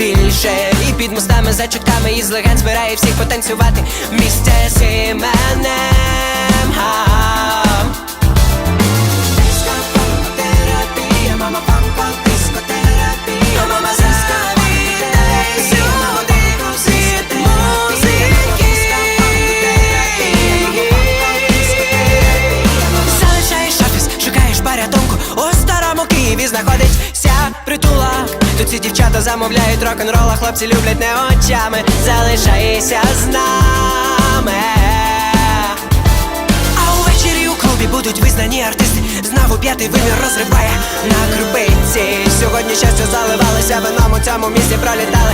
душе І під мостами за чутками із легенд збирає всіх потанцювати. Місце з іменем. Залишаєш офіс, шукаєш порятунку У старому Києві знаходиться притулок Тут ці дівчата замовляють рок-н-рол, а хлопці люблять не очами. Залишайся з нами. А увечері у клубі будуть визнані артисти. Знову п'ятий вимір розриває на крупиці Сьогодні щастя заливалося вином у цьому місці пролітали